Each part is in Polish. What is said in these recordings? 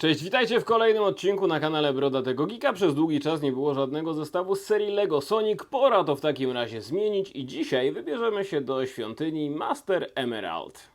Cześć, witajcie w kolejnym odcinku na kanale Brodatego Geeka. Przez długi czas nie było żadnego zestawu z serii LEGO Sonic. Pora to w takim razie zmienić i dzisiaj wybierzemy się do świątyni Master Emerald.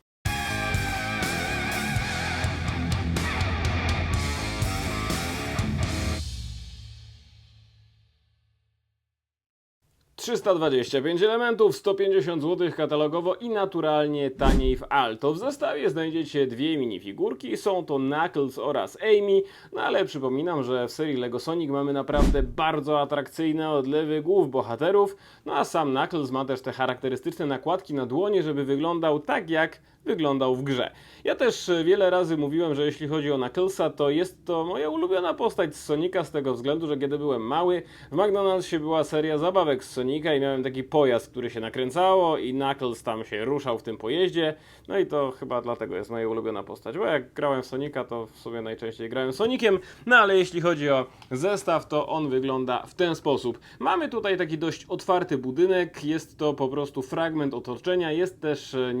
...325 elementów, 150 zł katalogowo i naturalnie taniej w Alto. W zestawie znajdziecie dwie minifigurki, są to Knuckles oraz Amy, no ale przypominam, że w serii LEGO Sonic mamy naprawdę bardzo atrakcyjne odlewy głów bohaterów, no a sam Knuckles ma też te charakterystyczne nakładki na dłonie, żeby wyglądał tak jak wyglądał w grze. Ja też e, wiele razy mówiłem, że jeśli chodzi o Knucklesa, to jest to moja ulubiona postać z Sonika z tego względu, że kiedy byłem mały, w McDonald'sie była seria zabawek z Sonika i miałem taki pojazd, który się nakręcało i Knuckles tam się ruszał w tym pojeździe. No i to chyba dlatego jest moja ulubiona postać, bo jak grałem w Sonika, to w sumie najczęściej grałem Sonikiem, no ale jeśli chodzi o zestaw, to on wygląda w ten sposób. Mamy tutaj taki dość otwarty budynek, jest to po prostu fragment otoczenia, jest też e,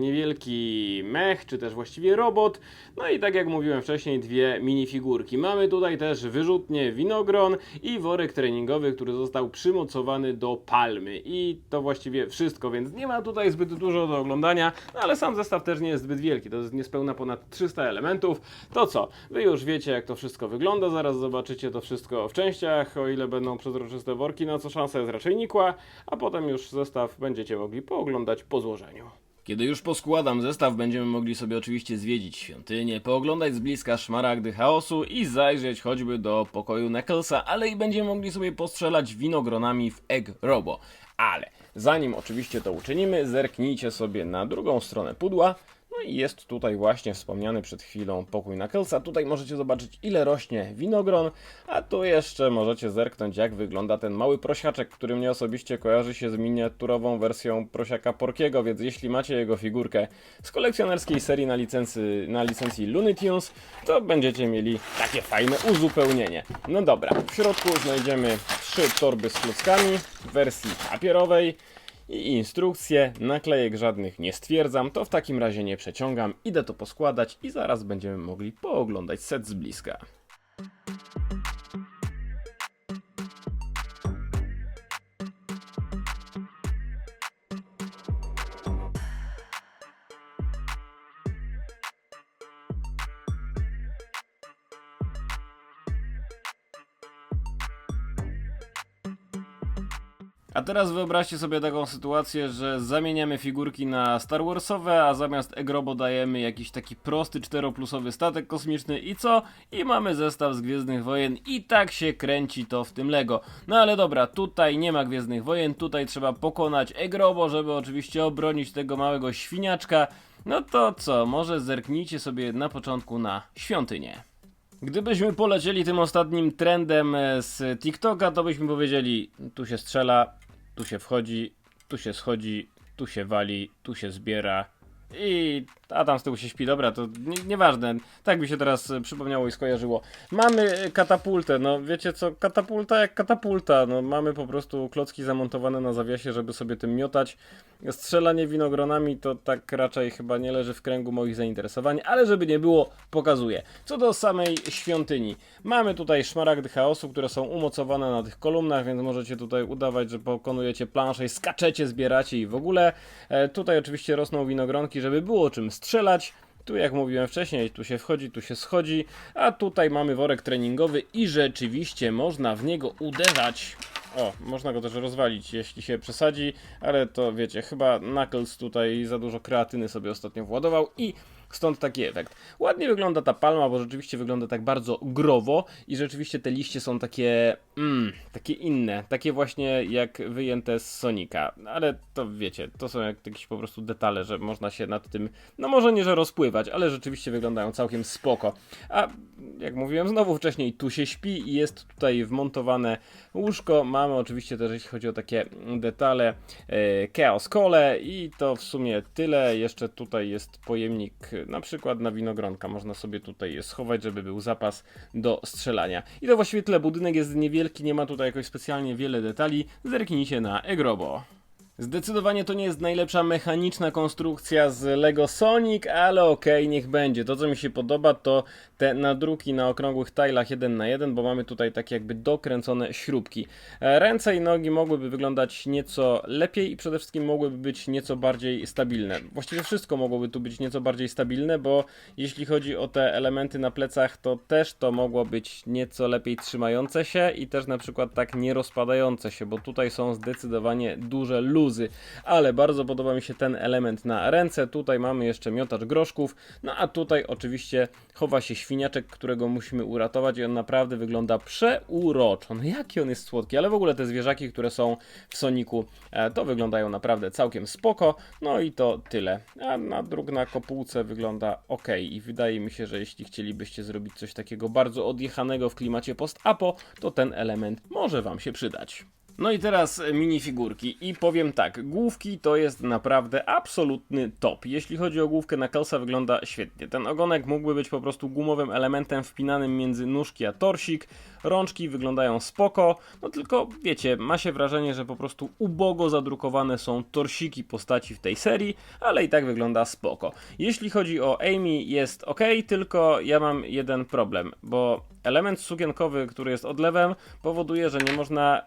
mech, czy też właściwie robot, no i tak jak mówiłem wcześniej, dwie minifigurki. Mamy tutaj też wyrzutnie winogron i worek treningowy, który został przymocowany do palmy i to właściwie wszystko, więc nie ma tutaj zbyt dużo do oglądania, no ale sam zestaw też nie jest zbyt wielki, to jest niespełna ponad 300 elementów. To co, wy już wiecie jak to wszystko wygląda, zaraz zobaczycie to wszystko w częściach, o ile będą przezroczyste worki, na co szansa jest raczej nikła, a potem już zestaw będziecie mogli pooglądać po złożeniu. Kiedy już poskładam zestaw, będziemy mogli sobie oczywiście zwiedzić świątynię, pooglądać z bliska szmaragdy chaosu i zajrzeć choćby do pokoju Knucklesa, ale i będziemy mogli sobie postrzelać winogronami w Egg Robo. Ale zanim oczywiście to uczynimy, zerknijcie sobie na drugą stronę pudła. No i jest tutaj właśnie wspomniany przed chwilą pokój Knucklesa. Tutaj możecie zobaczyć ile rośnie winogron, a tu jeszcze możecie zerknąć jak wygląda ten mały prosiaczek, który mnie osobiście kojarzy się z miniaturową wersją prosiaka Porkiego, więc jeśli macie jego figurkę z kolekcjonerskiej serii na licencji, na licencji Looney Tunes, to będziecie mieli takie fajne uzupełnienie. No dobra, w środku znajdziemy trzy torby z klockami w wersji papierowej i instrukcje. Naklejek żadnych nie stwierdzam, to w takim razie nie przeciągam. Idę to poskładać i zaraz będziemy mogli pooglądać set z bliska. A teraz wyobraźcie sobie taką sytuację, że zamieniamy figurki na Star Warsowe, a zamiast Egrobo dajemy jakiś taki prosty 4-plusowy statek kosmiczny i co? I mamy zestaw z Gwiezdnych Wojen i tak się kręci to w tym Lego. No ale dobra, tutaj nie ma Gwiezdnych Wojen, tutaj trzeba pokonać Egrobo, żeby oczywiście obronić tego małego świniaczka. No to co, może zerknijcie sobie na początku na świątynię. Gdybyśmy polecieli tym ostatnim trendem e, z TikToka, to byśmy powiedzieli: tu się strzela, tu się wchodzi, tu się schodzi, tu się wali, tu się zbiera. I a tam z tyłu się śpi, dobra, to nie, nieważne. Tak mi się teraz e, przypomniało i skojarzyło. Mamy e, katapultę, no wiecie co, katapulta jak katapulta. No mamy po prostu klocki zamontowane na zawiasie, żeby sobie tym miotać. Strzelanie winogronami to tak raczej chyba nie leży w kręgu moich zainteresowań, ale żeby nie było, pokazuję. Co do samej świątyni. Mamy tutaj szmaragdy chaosu, które są umocowane na tych kolumnach, więc możecie tutaj udawać, że pokonujecie planszę i skaczecie, zbieracie i w ogóle. E, tutaj oczywiście rosną winogronki, żeby było czym strzelać. Tu jak mówiłem wcześniej, tu się wchodzi, tu się schodzi, a tutaj mamy worek treningowy i rzeczywiście można w niego uderzać. O, można go też rozwalić, jeśli się przesadzi, ale to wiecie, chyba Knuckles tutaj za dużo kreatyny sobie ostatnio władował i stąd taki efekt. Ładnie wygląda ta palma, bo rzeczywiście wygląda tak bardzo growo i rzeczywiście te liście są takie, mm, takie inne, takie właśnie jak wyjęte z Sonika, ale to wiecie, to są jak jakieś po prostu detale, że można się nad tym, no może nie, że rozpływać, ale rzeczywiście wyglądają całkiem spoko. A jak mówiłem znowu wcześniej, tu się śpi i jest tutaj wmontowane łóżko. Mamy oczywiście też, jeśli chodzi o takie detale, e, Chaos Cole i to w sumie tyle. Jeszcze tutaj jest pojemnik na przykład na winogronka. Można sobie tutaj je schować, żeby był zapas do strzelania. I to właściwie tyle. Budynek jest niewielki, nie ma tutaj jakoś specjalnie wiele detali. Zerknijcie na Egrobo. Zdecydowanie to nie jest najlepsza mechaniczna konstrukcja z Lego Sonic, ale okej, niech będzie. To co mi się podoba to te nadruki na okrągłych tajlach 1 na 1 bo mamy tutaj takie jakby dokręcone śrubki. E, Ręce i nogi mogłyby wyglądać nieco lepiej i przede wszystkim mogłyby być nieco bardziej stabilne. Właściwie wszystko mogłoby tu być nieco bardziej stabilne, bo jeśli chodzi o te elementy na plecach, to też to mogło być nieco lepiej trzymające się i też na przykład tak nie rozpadające się, bo tutaj są zdecydowanie duże luzy. Ale bardzo podoba mi się ten element na ręce. Tutaj mamy jeszcze miotacz groszków, no a tutaj oczywiście chowa się świniaczek, którego musimy uratować i on naprawdę wygląda przeuroczo. No jaki on jest słodki, ale w ogóle te zwierzaki, które są w Soniku, e, to wyglądają naprawdę całkiem spoko. No i to tyle. A nadruk na kopułce wygląda ok i wydaje mi się, że jeśli chcielibyście zrobić coś takiego bardzo odjechanego w klimacie post-apo, to ten element może Wam się przydać. No i teraz minifigurki i powiem tak, główki to jest naprawdę absolutny top. Jeśli chodzi o główkę Knucklesa wygląda świetnie. Ten ogonek mógłby być po prostu gumowym elementem wpinanym między nóżki a torsik. Rączki wyglądają spoko, no tylko wiecie, ma się wrażenie, że po prostu ubogo zadrukowane są torsiki postaci w tej serii, ale i tak wygląda spoko. Jeśli chodzi o Amy jest ok, tylko ja mam jeden problem, bo element sukienkowy, który jest odlewem powoduje, że nie można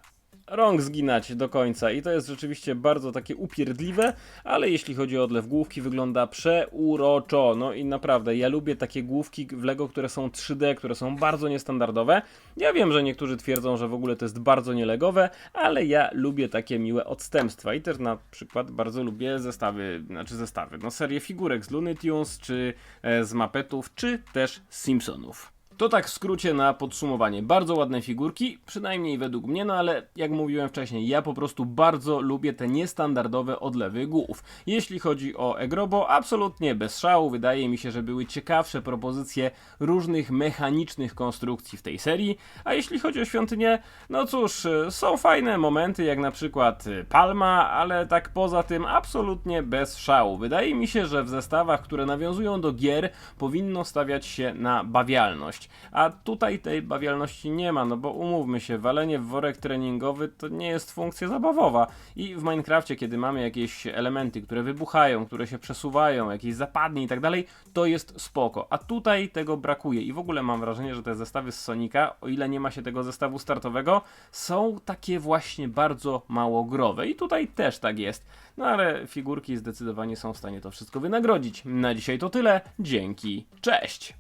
rąk zginać do końca i to jest rzeczywiście bardzo takie upierdliwe, ale jeśli chodzi o odlew główki wygląda przeuroczo, no i naprawdę ja lubię takie główki w Lego, które są 3D, które są bardzo niestandardowe. Ja wiem, że niektórzy twierdzą, że w ogóle to jest bardzo nielegowe, ale ja lubię takie miłe odstępstwa i też na przykład bardzo lubię zestawy, znaczy zestawy, no serię figurek z Looney Tunes, czy e, z Muppetów, czy też Simpsonów. To tak w skrócie na podsumowanie. Bardzo ładne figurki, przynajmniej według mnie, no ale jak mówiłem wcześniej, ja po prostu bardzo lubię te niestandardowe odlewy głów. Jeśli chodzi o Egrobo, absolutnie bez szału. Wydaje mi się, że były ciekawsze propozycje różnych mechanicznych konstrukcji w tej serii. A jeśli chodzi o świątynię, no cóż, są fajne momenty, jak na przykład y, Palma, ale tak poza tym absolutnie bez szału. Wydaje mi się, że w zestawach, które nawiązują do gier, powinno stawiać się na bawialność. A tutaj tej bawialności nie ma, no bo umówmy się, walenie w worek treningowy to nie jest funkcja zabawowa. I w Minecrafcie, kiedy mamy jakieś elementy, które wybuchają, które się przesuwają, jakieś zapadnie i tak dalej, to jest spoko. A tutaj tego brakuje. I w ogóle mam wrażenie, że te zestawy z Sonika, o ile nie ma się tego zestawu startowego, są takie właśnie bardzo mało growe. I tutaj też tak jest. No ale figurki zdecydowanie są w stanie to wszystko wynagrodzić. Na dzisiaj to tyle. Dzięki. Cześć!